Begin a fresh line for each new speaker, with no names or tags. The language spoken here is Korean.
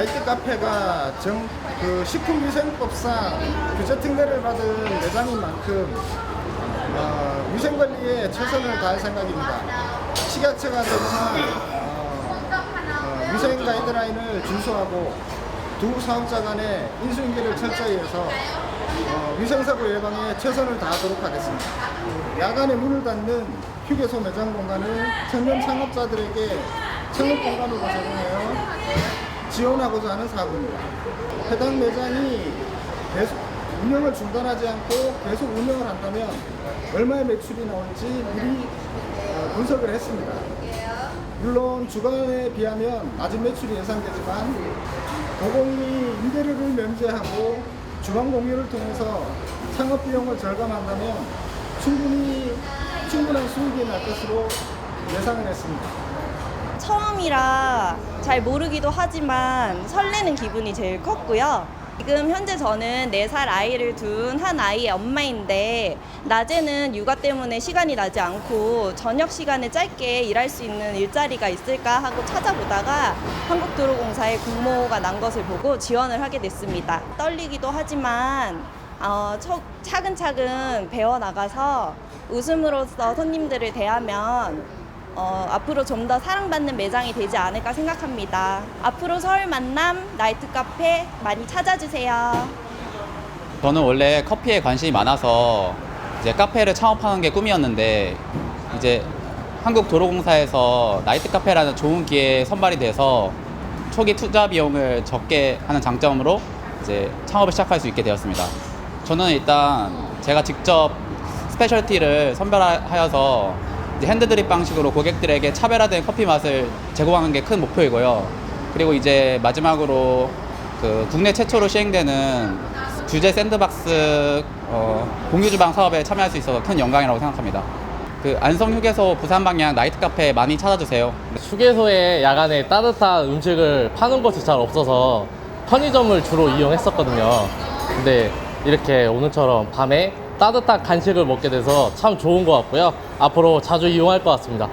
나이트 카페가 정, 그 식품위생법상 규제 특례를 받은 매장인 만큼 어, 위생관리에 최선을 다할 생각입니다. 식약처가 제공한 어, 어, 위생 가이드라인을 준수하고 두 사업자 간의 인수인계를 철저히 해서 어, 위생사고 예방에 최선을 다하도록 하겠습니다. 야간에 문을 닫는 휴게소 매장 공간을 청년 창업자들에게 창업 공간으로 제공하여 지원하고자 하는 사업입니다. 해당 매장이 계속 운영을 중단하지 않고 계속 운영을 한다면 얼마의 매출이 나올지 미리 어, 분석을 했습니다. 물론 주간에 비하면 낮은 매출이 예상되지만 도공이 임대료를 면제하고 주방 공유를 통해서 창업 비용을 절감한다면 충분히 충분한 수익이 날 것으로 예상을 했습니다.
처음이라 잘 모르기도 하지만 설레는 기분이 제일 컸고요. 지금 현재 저는 4살 아이를 둔 한 아이의 엄마인데 낮에는 육아 때문에 시간이 나지 않고 저녁 시간에 짧게 일할 수 있는 일자리가 있을까 하고 찾아보다가 한국도로공사에 공모가 난 것을 보고 지원을 하게 됐습니다. 떨리기도 하지만 어, 차- 차근차근 배워나가서 웃음으로써 손님들을 대하면 어, 앞으로 좀 더 사랑받는 매장이 되지 않을까 생각합니다. 앞으로 서울 만남 나이트 카페 많이 찾아주세요.
저는 원래 커피에 관심이 많아서 이제 카페를 창업하는 게 꿈이었는데 이제 한국도로공사에서 나이트 카페라는 좋은 기회에 선발이 돼서 초기 투자 비용을 적게 하는 장점으로 이제 창업을 시작할 수 있게 되었습니다. 저는 일단 제가 직접 스페셜티를 선별하여서 핸드드립 방식으로 고객들에게 차별화된 커피 맛을 제공하는 게 큰 목표이고요. 그리고 이제 마지막으로 그 국내 최초로 시행되는 규제 샌드박스 어, 공유 주방 사업에 참여할 수 있어서 큰 영광이라고 생각합니다. 그 안성 휴게소 부산 방향 나이트 카페 많이 찾아주세요.
휴게소에 야간에 따뜻한 음식을 파는 곳이 잘 없어서 편의점을 주로 이용했었거든요. 근데 이렇게 오늘처럼 밤에 따뜻한 간식을 먹게 돼서 참 좋은 것 같고요. 앞으로 자주 이용할 것 같습니다.